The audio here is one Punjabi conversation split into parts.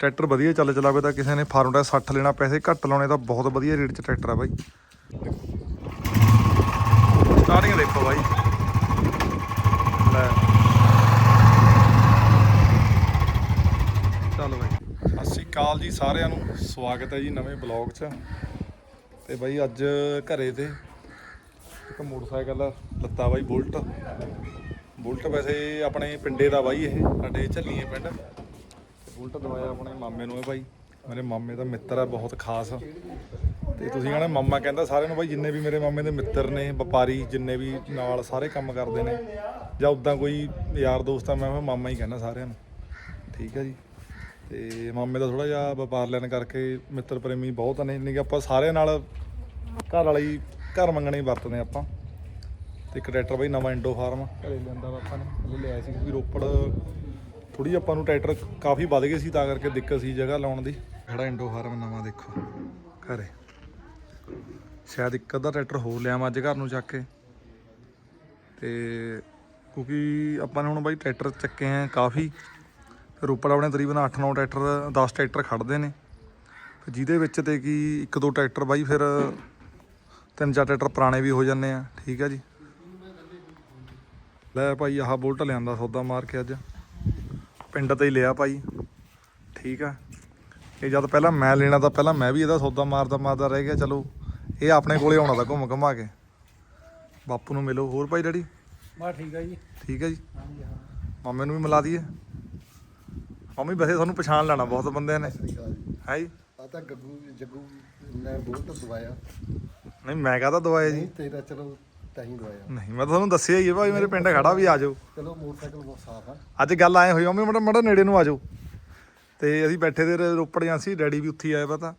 ਟਰੈਕਟਰ ਵਧੀਆ ਚੱਲ ਚਲਾਵੇ ਤਾਂ ਕਿਸੇ ਨੇ ਫਾਰਮ ਦਾ 60 ਲੈਣਾ, ਪੈਸੇ ਘੱਟ ਲਾਉਣੇ ਤਾਂ ਬਹੁਤ ਵਧੀਆ ਰੇਟ 'ਚ ਟਰੈਕਟਰ ਆ ਬਾਈ। ਸਟਾਰਟਿੰਗ ਦੇਖੋ ਬਾਈ। ਲੈ। ਚੱਲ ਬਾਈ। ਸਤਿ ਸ਼੍ਰੀ ਅਕਾਲ ਜੀ ਸਾਰਿਆਂ ਨੂੰ। ਸਵਾਗਤ ਹੈ ਜੀ ਨਵੇਂ ਬਲੌਗ 'ਚ। ਤੇ ਬਾਈ ਅੱਜ ਘਰੇ ਤੇ ਇੱਕ ਮੋਟਰਸਾਈਕਲ, ਲੱਤਾ ਬਾਈ ਬੁਲਟ। ਬੁਲਟ ਵੈਸੇ ਆਪਣੇ ਪਿੰਡੇ ਦਾ ਬਾਈ ਇਹ, ਸਾਡੇ ਝੱਲੀਏ ਪਿੰਡ। ਬੁਲਟ ਦਵਾਇਆ ਆਪਣੇ ਮਾਮੇ ਨੂੰ ਹੈ ਬਾਈ ਮੇਰੇ ਮਾਮੇ ਦਾ ਮਿੱਤਰ ਹੈ ਬਹੁਤ ਖਾਸ। ਤੇ ਤੁਸੀਂ ਕਹਣਾ ਮਾਮਾ ਕਹਿੰਦਾ ਸਾਰਿਆਂ ਨੂੰ ਭਾਈ ਜਿੰਨੇ ਵੀ ਮੇਰੇ ਮਾਮੇ ਦੇ ਮਿੱਤਰ ਨੇ, ਵਪਾਰੀ ਜਿੰਨੇ ਵੀ ਨਾਲ ਸਾਰੇ ਕੰਮ ਕਰਦੇ ਨੇ, ਜਾਂ ਉਦਾਂ ਕੋਈ ਯਾਰ ਦੋਸਤ ਆ, ਮੈਂ ਮਾਮਾ ਹੀ ਕਹਿੰਦਾ ਸਾਰਿਆਂ ਨੂੰ। ਠੀਕ ਹੈ ਜੀ। ਤੇ ਮਾਮੇ ਦਾ ਥੋੜਾ ਜਿਹਾ ਵਪਾਰ ਲੈਣ ਕਰਕੇ ਮਿੱਤਰ ਪ੍ਰੇਮੀ ਬਹੁਤ ਨੇ ਨਹੀਂ ਕਿ ਆਪਾਂ ਸਾਰਿਆਂ ਨਾਲ ਘਰ ਵਾਲੀ ਘਰ ਮੰਗਣੇ ਹੀ ਵਰਤਦੇ ਆਪਾਂ। ਤੇ ਇੱਕ ਟਰੈਕਟਰ ਬਾਈ ਨਵਾਂ ਇੰਡੋ ਫਾਰਮ ਘਰੇ ਲੈਂਦਾ ਵਾ ਆਪਾਂ ਨੇ। ਹਲੇ ਲਿਆਇਆ ਸੀ ਵੀ ਰੋਪੜ ਥੋੜੀ ਆਪਾਂ ਨੂੰ ਟਰੈਕਟਰ ਕਾਫੀ ਵੱਧ ਗਏ ਸੀ ਤਾਂ ਕਰਕੇ ਦਿੱਕਤ ਸੀ ਜਗ੍ਹਾ ਲਾਉਣ ਦੀ। ਖੜਾ ਇੰਡੋ ਹਾਰਮ ਨਵਾਂ ਦੇਖੋ, ਘਰੇ। ਸ਼ਾਇਦ ਇੱਕ ਅੱਧਾ ਟਰੈਕਟਰ ਹੋਰ ਲਿਆਵਾਂ ਅੱਜ ਘਰ ਨੂੰ ਚੱਕ ਕੇ। ਤੇ ਕਿਉਂਕਿ ਆਪਾਂ ਨੇ ਹੁਣ ਬਾਈ ਟਰੈਕਟਰ ਚੱਕੇ ਆ ਕਾਫੀ। ਰੋਪੜ ਆਪਣੇ ਤਕਰੀਬਨ 8-9 ਟਰੈਕਟਰ 10 ਟਰੈਕਟਰ ਖੜਦੇ ਨੇ। ਫਿਰ ਜਿਹਦੇ ਵਿੱਚ ਤੇ ਕੀ ਇੱਕ ਦੋ ਟਰੈਕਟਰ ਬਾਈ ਫਿਰ ਤਿੰਨ ਚਾਰ ਟਰੈਕਟਰ ਪੁਰਾਣੇ ਵੀ ਹੋ ਜਾਂਦੇ ਆ, ਠੀਕ ਆ ਜੀ। ਲੈ ਭਾਈ ਆਹ ਬੁਲਟ ਲਿਆਂਦਾ ਸੌਦਾ ਮਾਰ ਕੇ ਅੱਜ। ਪਿੰਡ ਤੇ ਹੀ ਲਿਆ ਭਾਈ। ਠੀਕ ਆ। ਇਹ ਜਦ ਪਹਿਲਾਂ ਮੈਂ ਲੈਣਾ ਤਾਂ ਪਹਿਲਾਂ ਮੈਂ ਵੀ ਇਹਦਾ ਸੌਦਾ ਮਾਰਦਾ ਮਾਰਦਾ ਰਹਿ ਗਿਆ ਚਲੋ। ਇਹ ਆਪਣੇ ਕੋਲੇ ਆਉਣਾ ਤਾਂ ਘੁੰਮ ਘੁਮਾ ਕੇ। ਬਾਪੂ ਨੂੰ ਮਿਲੋ ਹੋਰ ਭਾਈ ਡੈਡੀ? ਬਾ ਠੀਕ ਆ ਜੀ। ਠੀਕ ਹੈ ਜੀ। ਹਾਂਜੀ ਹਾਂ। ਮਾਮੇ ਨੂੰ ਵੀ ਮਿਲਾ ਦਈਏ। ਮੰਮੀ ਵੈਸੇ ਤੁਹਾਨੂੰ ਪਛਾਣ ਲੈਣਾ ਬਹੁਤ ਬੰਦਿਆਂ ਨੇ। ਹੈ ਜੀ। ਆ ਤਾਂ ਗੱਗੂ ਜੱਗੂ ਨੇ ਬੋਲਟ ਦਵਾਇਆ। ਨਹੀਂ ਮੈਂ ਕਹਦਾ ਦਵਾਇਆ ਜੀ? ਤੇਰਾ ਚਲੋ ਤਾਂ ਹੀ ਦਵਾਇਆ ਨਹੀਂ ਮੈਂ ਤਾਂ ਤੁਹਾਨੂੰ ਦੱਸਿਆ ਹੀ ਹੈ ਭਾਈ ਮੇਰੇ ਪਿੰਡ ਖੜਾ ਵੀ ਆ ਜਾਓ। ਚਲੋ ਮੋਟਰਸਾਈਕਲ ਬਹੁਤ ਸਾਫ਼ ਆ। ਅੱਜ ਗੱਲ ਆਏ ਹੋਈ ਮੰਮੀ ਮੜਾ ਮੜਾ ਨੇੜੇ ਨੂੰ ਆ ਜਾਓ। ਤੇ ਅਸੀਂ ਬੈਠੇ ਤੇ ਰੋਪੜ ਜਾਂ ਸੀ ਡੈਡੀ ਵੀ ਉੱਥੇ ਆਏ ਪਤਾ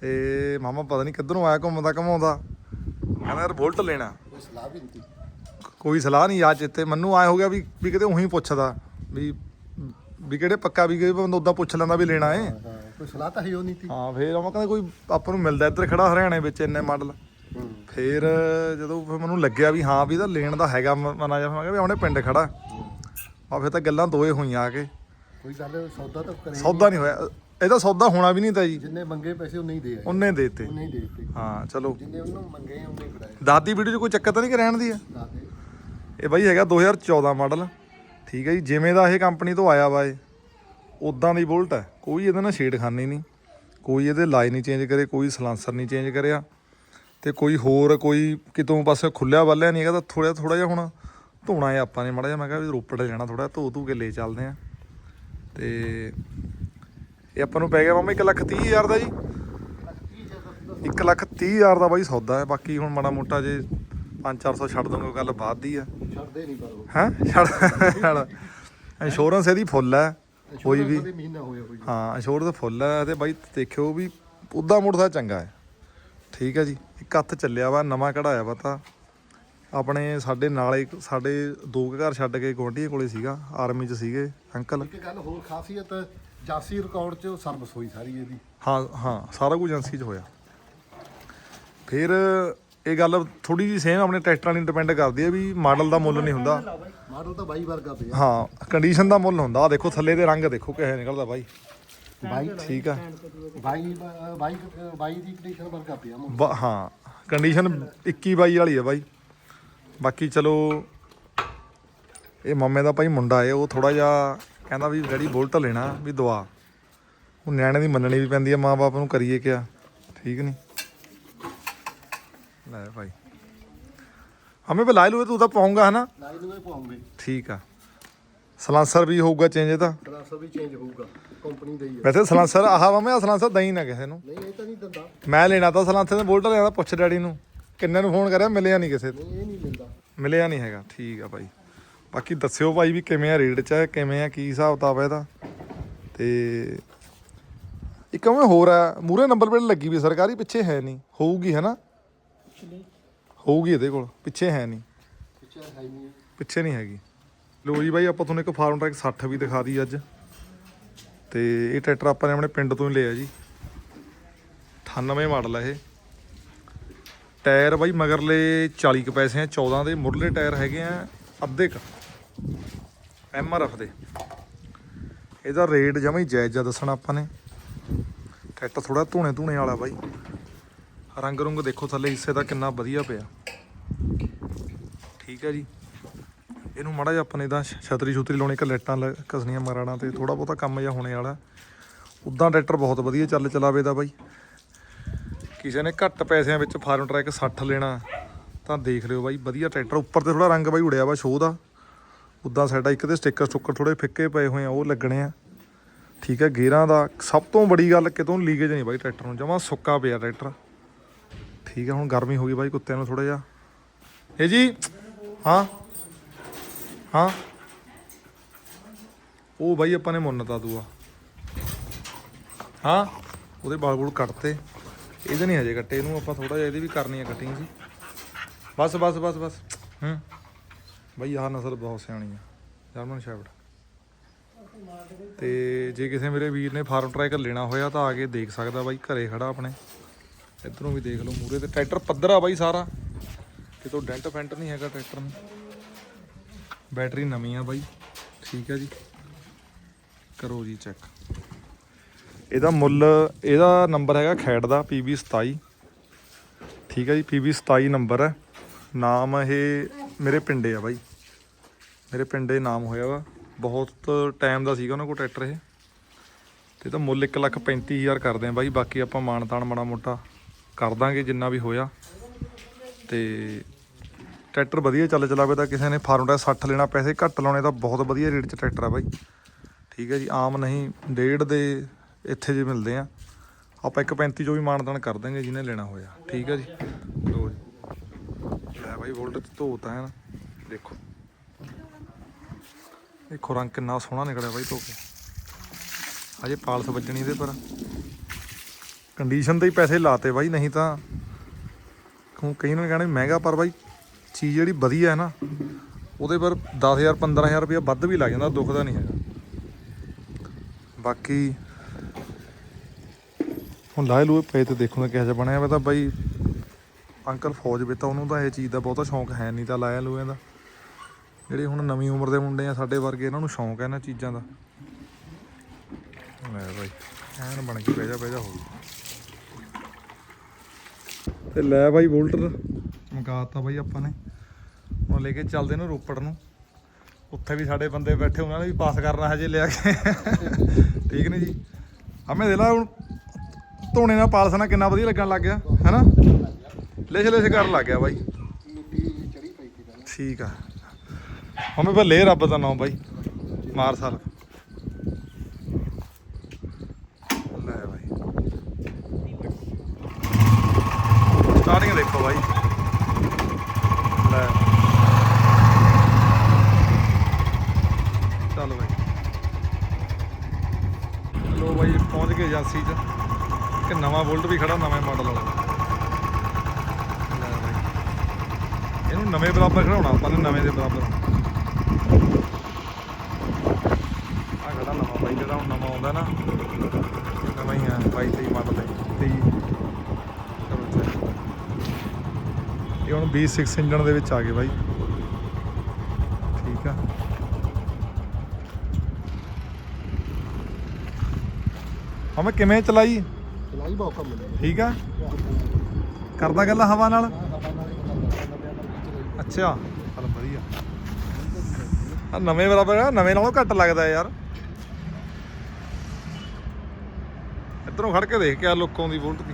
ਤੇ। ਮਾਮਾ ਪਤਾ ਨਹੀਂ ਕਿੱਧਰੋਂ ਆਇਆ ਘੁੰਮਦਾ ਘਮਾਉਂਦਾ। ਕਹਿੰਦਾ ਯਾਰ ਬੁਲਟ ਲੈਣਾ। ਕੋਈ ਸਲਾਹ ਵੀ ਨਹੀਂ ਕੋਈ ਸਲਾਹ ਨਹੀਂ ਯਾਦ ਚਿੱਤੇ ਮੈਨੂੰ ਆਏ ਹੋ ਗਿਆ ਵੀ ਵੀ ਕਿਤੇ ਉਹੀ ਪੁੱਛਦਾ। ਵੀ ਵੀ ਕਿਹੜੇ ਪੱਕਾ ਵੀ ਗਏ ਬੰਦਾ ਉਦਾਂ ਪੁੱਛ ਲੈਂਦਾ ਵੀ ਲੈਣਾ ਏ। ਕੋਈ ਸਲਾਹ ਤਾਂ ਹੈ ਉਹ ਨਹੀਂ ਤੀ ਹਾਂ ਫੇਰ ਉਹ ਕਹਿੰਦਾ ਕੋਈ ਆਪਾਂ ਨੂੰ ਮਿਲਦਾ ਇੱਧਰ ਖੜਾ ਹਰਿਆਣੇ ਵਿੱਚ ਇੰਨੇ ਮਾਡਲ। ਫੇਰ ਜਦੋਂ ਫਿਰ ਮੈਨੂੰ ਲੱਗਿਆ ਵੀ ਹਾਂ ਵੀ ਇਹਦਾ ਲੈਣ ਦਾ ਹੈਗਾ ਮਨਾ ਜਾ ਮੈਂ ਕਿਹਾ ਵੀ ਪਿੰਡ ਖੜਾ। ਆ ਫਿਰ ਤਾਂ ਗੱਲਾਂ ਦੋਏ ਹੋਈਆਂ ਆ ਕੇ। ਕੋਈ ਗੱਲ ਸੌਦਾ ਤਾਂ ਕਰੇ ਸੌਦਾ ਨਹੀਂ ਹੋਇਆ। ਇਹਦਾ ਸੌਦਾ ਹੋਣਾ ਵੀ ਨਹੀਂ ਤਾਂ ਜੀ। ਜਿੰਨੇ ਮੰਗੇ ਪੈਸੇ ਉਹ ਨਹੀਂ ਦੇ ਆਏ। ਉਹਨੇ ਦੇਤੇ। ਉਹ ਨਹੀਂ ਦੇ ਦਿੱਤੇ। ਹਾਂ ਚਲੋ। ਜਿੰਨੇ ਉਹਨੂੰ ਮੰਗੇ ਉਹਨੇ ਫੜਾਏ। ਦਾਦੀ ਵੀਡੀਓ 'ਚ ਕੋਈ ਚੱਕਰ ਤਾਂ ਨਹੀਂ ਕਿ ਰਹਿਣ ਦੀ ਆ? ਇਹ ਬਾਈ ਹੈਗਾ 2014 ਮਾਡਲ। ਠੀਕ ਹੈ ਜੀ ਜਿਵੇਂ ਦਾ ਇਹ ਕੰਪਨੀ ਤੋਂ ਆਇਆ ਵਾ ਇਹ ਉਦਾਂ ਦੀ ਬੁਲਟ ਹੈ ਕੋਈ ਇਹਦੇ ਨਾਲ ਛੇੜਖਾਨੀ ਨਹੀਂ। ਕੋਈ ਇਹਦੇ ਲਾਈ ਨਹੀਂ ਚੇਂਜ ਕਰੇ ਕੋਈ ਸਲਾਂਸਰ ਨਹੀਂ ਚੇਂਜ ਕਰਿਆ। ਤੇ ਕੋਈ ਹੋਰ ਕੋਈ ਕਿਤੋਂ ਪਾਸੇ ਖੁੱਲਿਆ ਵੱਲਿਆ ਨਹੀਂ ਹੈਗਾ ਤਾਂ ਥੋੜਾ ਥੋੜਾ ਜਿਹਾ ਹੁਣ ਧੋਣਾ ਹੈ ਆਪਾਂ ਨੇ ਮਾੜਾ ਜਿਹਾ ਮੈਂ ਕਿਹਾ ਵੀ ਰੋਪੜ ਜਾਣਾ ਥੋੜਾ ਧੋ ਧੂ ਕੇ ਲੈ ਚੱਲਦੇ ਆ ਤੇ ਇਹ ਆਪਾਂ ਨੂੰ ਪੈ ਗਿਆ ਮਾਮਾ 1 ਲੱਖ ਤੀਹ ਹਜ਼ਾਰ ਦਾ ਜੀ। 1 ਲੱਖ ਤੀਹ ਹਜ਼ਾਰ ਦਾ ਬਾਈ ਸੌਦਾ ਹੈ ਬਾਕੀ ਹੁਣ ਮਾੜਾ ਮੋਟਾ ਜੇ 5-400 ਛੱਡ ਦੋਗੇ ਗੱਲ ਬਾਅਦ ਦੀ ਆ। ਛੱਡਦੇ ਨਹੀਂ ਪਰ ਹੈ? ਛੱਡ ਇੰਸ਼ੋਰੈਂਸ ਇਹਦੀ ਫੁੱਲ ਹੈ ਕੋਈ ਵੀ ਹਾਂ ਇੰਸ਼ੋਰੈਂਸ ਫੁੱਲ ਹੈ ਤੇ ਬਾਈ ਦੇਖਿਓ ਵੀ ਉਦਾਂ ਮੋਟਰਸਾਈਕਲ ਚੰਗਾ ਹੈ। ਠੀਕ ਹੈ ਜੀ। ਇੱਕ ਹੱਥ ਚੱਲਿਆ ਵਾ ਨਵਾਂ ਕਢਾਇਆ ਵਾ ਤਾਂ। ਆਪਣੇ ਸਾਡੇ ਨਾਲੇ ਸਾਡੇ ਦੋ ਕੁ ਘਰ ਛੱਡ ਕੇ ਗੁਆਂਢੀਆਂ ਕੋਲੇ ਸੀਗਾ ਆਰਮੀ 'ਚ ਸੀਗੇ ਅੰਕਲ। ਇੱਕ ਗੱਲ ਹੋਰ ਖਾਸੀਅਤ ਜਾਸੀ ਰਿਕਾਰਡ 'ਚ ਸਰਵਿਸ ਹੋਈ ਸਾਰੀ ਇਹਦੀ। ਹਾਂ ਹਾਂ ਸਾਰਾ ਕੁਝ ਏਜੰਸੀ 'ਚ ਹੋਇਆ। ਫਿਰ ਇਹ ਗੱਲ ਥੋੜੀ ਜਿਹੀ ਸੇਮ ਆਪਣੇ ਟਰੈਕਟਰਾਂ ਦੀ ਡਿਪੈਂਡ ਕਰਦੀ ਹੈ ਵੀ ਮਾਡਲ ਦਾ ਮੁੱਲ ਨਹੀਂ ਹੁੰਦਾ। ਮਾਡਲ ਤਾਂ ਬਾਈ ਵਰਗਾ ਪਿਆ। ਹਾਂ ਕੰਡੀਸ਼ਨ ਦਾ ਮੁੱਲ ਹੁੰਦਾ। ਆ ਦੇਖੋ ਥੱਲੇ ਦੇ ਰੰਗ ਦੇਖੋ ਕਿਹੋ ਨਿਕਲਦਾ ਬਾਈ। ਬਾਈ ਠੀਕ ਆ। ਬਾਈ ਬਾਈ ਬਾਈ ਦੀ ਕੰਡੀਸ਼ਨ ਵਰਗਾ ਪਿਆ ਮੋਟਰ ਬ- ਹਾਂ ਕੰਡੀਸ਼ਨ 21 22 ਵਾਲੀ ਹੈ ਬਾਈ। ਬਾਕੀ ਚਲੋ ਇਹ ਮੰਮੇ ਦਾ ਭਾਈ ਮੁੰਡਾ ਏ ਉਹ ਥੋੜਾ ਜਿਹਾ ਕਹਿੰਦਾ ਵੀ ਡੈਡੀ ਬੁਲਟ ਲੈਣਾ ਵੀ ਦਵਾ। ਉਹ ਨਿਆਣੇ ਦੀ ਮੰਨਣੀ ਵੀ ਪੈਂਦੀ ਆ ਮਾਂ-ਬਾਪ ਨੂੰ ਕਰੀਏ ਕਿਆ ਠੀਕ ਨਹੀਂ? ਲੈ ਭਾਈ ਹਮੇ ਬੁਲਾ ਲੂਏ ਤੂੰ ਤਾਂ ਪਾਉਂਗਾ ਹਨਾ? ਲਾਈ ਨੂੰ ਪਾਉਂਗੇ। ਠੀਕ ਆ। ਸਲਾਂਸਰ ਵੀ ਹੋਊਗਾ ਚੇਂਜ ਇਹਦਾ ਟ੍ਰਾਂਸਫਰ ਵੀ ਚੇਂਜ ਹੋਊਗਾ ਕੰਪਨੀ ਦਾ ਹੀ ਹੈ। ਵੈਸੇ ਸਲਾਂਸਰ ਆਹ ਵਾ ਮੈਂ ਸਲਾਂਸਰ ਦਈ ਨਾ ਕਿਸੇ ਨੂੰ। ਨਹੀਂ ਇਹ ਤਾਂ ਨਹੀਂ ਦਿੰਦਾ। ਮੈਂ ਲੈਣਾ ਤਾਂ ਸਲਾਂਸਰ ਦੇ ਬੁਲਟ ਲੈਣਾ ਪੁੱਛ ਡੈਡੀ ਨੂੰ। ਕਿੰਨੇ ਨੂੰ ਫੋਨ ਕਰਿਆ? ਮਿਲਿਆ ਨਹੀਂ ਕਿਸੇ ਤੋਂ। ਨਹੀਂ ਇਹ ਨਹੀਂ ਮਿਲਦਾ ਮਿਲਿਆ ਨਹੀਂ ਹੈਗਾ ਠੀਕ ਆ ਭਾਈ। ਬਾਕੀ ਦੱਸਿਓ ਭਾਈ ਵੀ ਕਿਵੇਂ ਆ ਰੇਟ ਚ ਹੈ ਕਿਵੇਂ ਆ ਕੀ ਹਿਸਾਬ ਕਿਤਾਬ ਹੈ ਇਹਦਾ? ਤੇ ਇੱਕ ਮੈਂ ਹੋਰ ਆ ਮੂਰੇ ਨੰਬਰ ਪਲੇਟ ਲੱਗੀ ਵੀ ਸਰਕਾਰੀ ਪਿੱਛੇ ਹੈ ਨਹੀਂ। ਹੋਊਗੀ ਹੈ ਨਾ ਹੋਊਗੀ ਇਹਦੇ ਕੋਲ ਪਿੱਛੇ ਹੈ ਨਹੀਂ। ਪਿੱਛੇ ਹੀ ਨਹੀਂ। ਪਿੱਛੇ ਨਹੀਂ ਹੈਗੀ। ਲੋ ਜੀ ਬਾਈ, ਆਪਾਂ ਤੁਹਾਨੂੰ ਇੱਕ ਫਾਰਮ ਟਰੈਕ 60 ਵੀ ਦਿਖਾ ਦੀ ਅੱਜ। ਤੇ ਇਹ ਟਰੈਕਟਰ ਆਪਾਂ ਨੇ ਆਪਣੇ ਪਿੰਡ ਤੋਂ ਹੀ ਲਿਆ ਜੀ। 98 ਮਾਡਲ ਆ ਇਹ। ਟਾਇਰ ਬਾਈ ਮਗਰਲੇ 40 ਕੁ ਪੈਸੇ ਆ 14 ਦੇ ਮੁਰਲੇ ਟਾਇਰ ਹੈਗੇ ਆ, ਅੱਧੇ ਕ। ਐਮਆਰਐਫ ਦੇ। ਇਹਦਾ ਰੇਟ ਜਮਾ ਹੀ ਜਾਇਜ਼ ਆ ਦੱਸਣਾ ਆਪਾਂ ਨੇ। ਟਰੈਕਟਰ ਥੋੜਾ ਧੂਣੇ ਧੂਣੇ ਵਾਲਾ ਬਾਈ। ਰੰਗ ਰੁੰਗ ਦੇਖੋ ਥੱਲੇ, ਹਿੱਸੇ ਦਾ ਕਿੰਨਾ ਵਧੀਆ ਪਿਆ। ਠੀਕ ਹੈ ਜੀ। ਇਹਨੂੰ ਮਾੜਾ ਜਿਹਾ ਆਪਾਂ ਨੇ ਤਾਂ ਛਤਰੀ ਛੁਤਰੀ ਲਾਉਣੀ ਕਿ ਲਾਈਟਾਂ ਲ- ਘਸਣੀਆਂ ਮਰਾੜਾਂ ਤੇ ਥੋੜਾ ਬਹੁਤਾ ਕੰਮ ਜਿਹਾ ਹੋਣੇ ਵਾਲਾ। ਉਦਾਂ ਟਰੈਕਟਰ ਬਹੁਤ ਵਧੀਆ ਚੱਲ ਚਲਾਵੇ ਦਾ ਬਾਈ। ਕਿਸੇ ਨੇ ਘੱਟ ਪੈਸਿਆਂ ਵਿੱਚ ਫਾਰਮ ਟਰੈਕ 60 ਲੈਣਾ, ਤਾਂ ਦੇਖ ਲਿਓ ਬਾਈ, ਵਧੀਆ ਟਰੈਕਟਰ। ਉੱਪਰ ਤੇ ਥੋੜਾ ਰੰਗ ਬਾਈ ਉੜਿਆ ਵਾ, ਸ਼ੋਅ ਦਾ। ਉਦਾਂ ਸਾਡਾ ਇੱਕ ਤੇ ਸਟicker ਸਟੁੱਕਰ ਥੋੜੇ ਫਿੱਕੇ ਪਏ ਹੋਏ ਆ, ਉਹ ਲੱਗਣੇ ਆ। ਠੀਕ ਹੈ ਗੇਅਰਾਂ ਦਾ ਸਭ ਤੋਂ ਬੜੀ ਗੱਲ ਕਿਤੋਂ ਲੀਕੇਜ ਨਹੀਂ ਬਾਈ ਟਰੈਕਟਰ ਨੂੰ, ਜਮਾ ਸੁੱਕਾ ਪਿਆ ਟਰੈਕਟਰ। ਠੀਕ ਹੈ ਹੁਣ ਗਰਮੀ ਹੋ ਗਈ ਬਾਈ ਕੁੱਤਿਆਂ ਨੂੰ ਥੋੜਾ ਜਿਹਾ। ਇਹ ਜੀ, ਹਾਂ? ਹਾਂ। ਉਹ ਬਾਈ ਆਪਾਂ ਨੇ ਮੁੰਨਤਾ ਦੂਆ। ਹਾਂ, ਉਹਦੇ ਬਾਲ ਬੂਲ ਕੱਟਤੇ। ਇਹਦੇ ਨਹੀਂ ਹਜੇ ਕੱਟੇ, ਇਹਨੂੰ ਆਪਾਂ ਥੋੜਾ ਜਿਹਾ ਇਹਦੀ ਵੀ ਕਰਨੀ ਹੈ ਕਟਿੰਗ ਜੀ। ਬਸ ਬਸ ਬਸ ਬਸ। ਹੂੰ। ਬਾਈ ਆਹ ਨਸਲ ਬਹੁਤ ਸਿਆਣੀ ਆ, ਜਰਮਨ ਸ਼ੈਫਰਡ ਤੇ ਜੇ ਕਿਸੇ ਮੇਰੇ ਵੀਰ ਨੇ ਫਾਰਮ ਟਰੈਕ ਲੈਣਾ ਹੋਇਆ ਤਾਂ ਆ ਕੇ ਦੇਖ ਸਕਦਾ ਬਾਈ, ਘਰੇ ਖੜਾ ਆਪਣੇ। ਇਧਰੋਂ ਵੀ ਦੇਖ ਲਓ ਮੂਰੇ ਤੇ ਟਰੈਕਟਰ ਪੱਧਰ ਆ ਬਾਈ ਸਾਰਾ। ਕਿਤੋਂ ਡੈਂਟ ਫੈਂਟ ਨਹੀਂ ਹੈਗਾ ਟਰੈਕਟਰ ਨੂੰ। ਬੈਟਰੀ ਨਵੀਂ ਆ ਬਾਈ। ਠੀਕ ਹੈ ਜੀ। ਕਰੋ ਜੀ ਚੈੱਕ ਇਹਦਾ ਮੁੱਲ, ਇਹਦਾ ਨੰਬਰ ਹੈਗਾ ਖੈੜ ਦਾ PB 27 ਠੀਕ ਹੈ ਜੀ PB 27 ਨੰਬਰ ਹੈ ਨਾਮ ਇਹ ਮੇਰੇ ਪਿੰਡੇ ਆ ਬਾਈ। ਮੇਰੇ ਪਿੰਡੇ ਨਾਮ ਹੋਇਆ ਵਾ। ਬਹੁਤ ਟਾਈਮ ਦਾ ਸੀਗਾ ਉਹਨਾਂ ਕੋਲ ਟਰੈਕਟਰ ਇਹ। ਤੇ ਤਾਂ ਮੁੱਲ 135000 ਕਰਦੇ ਆ ਬਾਈ। ਬਾਕੀ ਆਪਾਂ ਮਾਣ ਤਾਣ ਮਾੜਾ ਮੋਟਾ ਕਰ ਦਾਂਗੇ ਜਿੰਨਾ ਵੀ ਹੋਇਆ। ਤੇ ਟਰੈਕਟਰ ਵਧੀਆ ਚੱਲ ਚਲਾਵੇ ਤਾਂ ਕਿਸੇ ਨੇ ਫਾਰਮ ਦਾ 60 ਲੈਣਾ, ਪੈਸੇ ਘੱਟ ਲਾਉਣੇ ਤਾਂ ਬਹੁਤ ਵਧੀਆ ਰੇਟ 'ਚ ਟਰੈਕਟਰ ਆ ਬਾਈ। ਠੀਕ ਹੈ ਜੀ, ਆਮ ਨਹੀਂ, ਡੇਢ ਦੇ ਇੱਥੇ ਜੇ ਮਿਲਦੇ ਆ। ਆਪਾਂ 135 ਚੋਂ ਵੀ ਮਾਨਦਾਨ ਕਰ ਦਾਂਗੇ ਜਿਹਨੇ ਲੈਣਾ ਹੋਇਆ। ਠੀਕ ਹੈ ਜੀ। ਲੋ ਜੀ। ਲੈ ਬਾਈ, ਵੋਲਟ ਧੋਤਾ ਹੈ ਨਾ। ਦੇਖੋ। ਦੇਖੋ ਰੰਗ ਕਿੰਨਾ ਸੋਹਣਾ ਨਿਕਲਿਆ ਬਾਈ ਧੋ ਕੇ। ਹਜੇ ਪਾਲਸ ਵੱਜਣੀ ਇਹਦੇ ਪਰ। ਕੰਡੀਸ਼ਨ ਤੇ ਹੀ ਪੈਸੇ ਲਾਤੇ ਬਾਈ, ਨਹੀਂ ਤਾਂ ਕਿਉਂ ਕਈ ਨੂੰ ਕਹਿਣਾ ਮਹਿੰਗਾ ਪਰ ਬਾਈ ਚੀਜ਼ ਜਿਹੜੀ ਵਧੀਆ ਹੈ ਨਾ, ਉਹਦੇ ਪਰ 10000 15000 ਰੁਪਏ ਵੱਧ ਵੀ ਲੱਗ ਜਾਂਦਾ, ਦੁੱਖ ਦਾ ਨਹੀਂ ਹੈਗਾ। ਬਾਕੀ ਹੁਣ ਲਾਏ ਲੂਏ ਪਏ ਤੇ ਦੇਖੋ ਨਾ ਕਿਹੋ ਜਿਹਾ ਬਣਿਆ ਵਾ ਤਾਂ ਬਾਈ ਅੰਕਲ ਫੌਜ ਵਿੱਚ ਤਾਂ ਉਹਨੂੰ ਤਾਂ ਇਹ ਚੀਜ਼ ਦਾ ਬਹੁਤਾ ਸ਼ੌਂਕ ਹੈ ਨਹੀਂ ਤਾਂ ਲਾਇਆ ਲੂਏ ਦਾ। ਜਿਹੜੇ ਹੁਣ ਨਵੀਂ ਉਮਰ ਦੇ ਮੁੰਡੇ ਆ ਸਾਡੇ ਵਰਗੇ, ਇਹਨਾਂ ਨੂੰ ਸ਼ੌਂਕ ਹੈ ਇਹਨਾਂ ਚੀਜ਼ਾਂ ਦਾ। ਲੈ ਬਾਈ, ਐਨ ਬਣ ਕੇ ਬਹਿ ਜਾ ਬਹਿ ਜਾ ਹੋ ਗਈ ਤੇ ਲੈ ਬਾਈ ਵੋਲਟਰ ਮਗਾਤਾ ਬਾਈ ਆਪਾਂ ਨੇ। ਹੁਣ ਲੈ ਕੇ ਚੱਲਦੇ ਨੂੰ ਰੋਪੜ ਨੂੰ। ਉੱਥੇ ਵੀ ਸਾਡੇ ਬੰਦੇ ਬੈਠੇ, ਉਹਨਾਂ ਨੇ ਵੀ ਪਾਸ ਕਰਨਾ ਹਜੇ ਲਿਆ ਕੇ। ਠੀਕ ਨੇ ਜੀ? ਹਮੇ ਦੇ ਲਾ ਹੁਣ, ਧੋਣੇ ਨਾਲ ਪਾਲਸਣਾ ਕਿੰਨਾ ਵਧੀਆ ਲੱਗਣ ਲੱਗ ਗਿਆ, ਹੈਨਾ? ਲਿਸ਼ ਲਿਸ਼ ਕਰਨ ਲੱਗ ਗਿਆ ਬਾਈ। ਠੀਕ ਆ। ਹਮੇ ਬਸ ਲੈ ਰੱਬ ਦਾ ਨਾਮ ਬਾਈ, ਮਾਰ ਸਾਲ। ਲੈ ਬਾਈ। ਸਟਾਰਟਿੰਗ ਦੇਖੋ ਬਾਈ ਲੈ ਚੱਲ ਬਾਈ ਲੋ ਬਾਈ, ਪਹੁੰਚ ਗਏ ਏਜੰਸੀ 'ਚ। ਇੱਕ ਨਵਾਂ ਬੁਲਟ ਵੀ ਖੜਾ, ਨਵੇਂ ਮਾਡਲ ਵਾਲਾ। ਇਹਨੂੰ ਨਵੇਂ ਬਰਾਬਰ ਖੜਾਉਣਾ, ਆਪਾਂ ਨੇ ਨਵੇਂ ਦੇ ਬਰਾਬਰ। ਆ ਖੜਾ ਨਵਾਂ ਬਾਈ, ਜਿਹੜਾ ਹੁਣ ਨਵਾਂ ਆਉਂਦਾ ਨਾ, ਇਹ ਨਵਾਂ ਹੀ ਆ 22 23 ਮਾਡਲ ਹੈ। 23 ਚਲੋ ਚੱਲ ਇਹ ਹੁਣ B6 ਇੰਜਨ ਦੇ ਵਿੱਚ ਆ ਗਏ ਬਾਈ ਠੀਕ ਆ ਹਮੇ ਕਿਵੇਂ ਚਲਾਈ? ਚਲਾਈ ਬਹੁਤ ਕੰਮ ਮਿਲਿਆ ਠੀਕ ਆ? ਕਰਦਾ ਗੱਲ ਹਵਾ ਨਾਲ? ਅੱਛਾ। ਚਲ ਵਧੀਆ। ਆ ਨਵੇਂ ਬਰਾਬਰ ਆ ਨਵੇਂ ਨਾਲੋਂ ਘੱਟ ਲੱਗਦਾ ਯਾਰ। ਇਧਰੋਂ ਖੜ ਕੇ ਦੇਖ ਕੇ ਆ ਲੋਕਾਂ ਦੀ ਬੁਲਟ ਦੀ।